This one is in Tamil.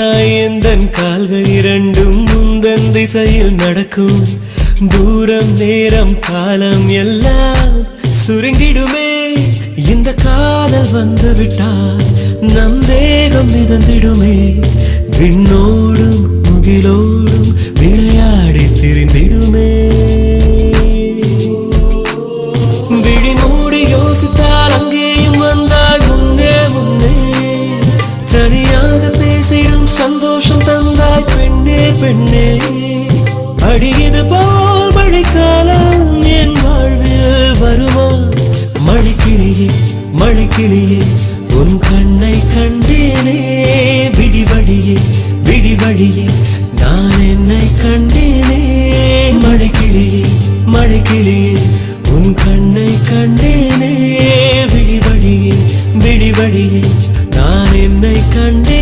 தானாய் எந்தன் கால்கள் இரண்டும் முந்தன் திசையில் நடக்கும். தூரம் நேரம் காலம் எல்லாம் சுருங்கிடுமே. இந்த காதல் வந்து விட்டால் நம் தேகம் மிதந்திடுமே. விண்ணோடும் முகிலோடும் சேரும் சந்தோஷம் தந்தாய் பெண்ணே பெண்ணே. அடியது போல் மழைக்காலம் என் வாழ்வில் வருமா? மழைக்கிளியே மழைக்கிளியே உன் கண்ணை கண்டேனே. விடிவழியே விடிவழியே நான் என்னை கண்டேனே. மழைக்கிளியே மழைக்கிளியே உன் கண்ணை கண்டேனே. விடிவழியே விடிவழியே நான் என்னை கண்டே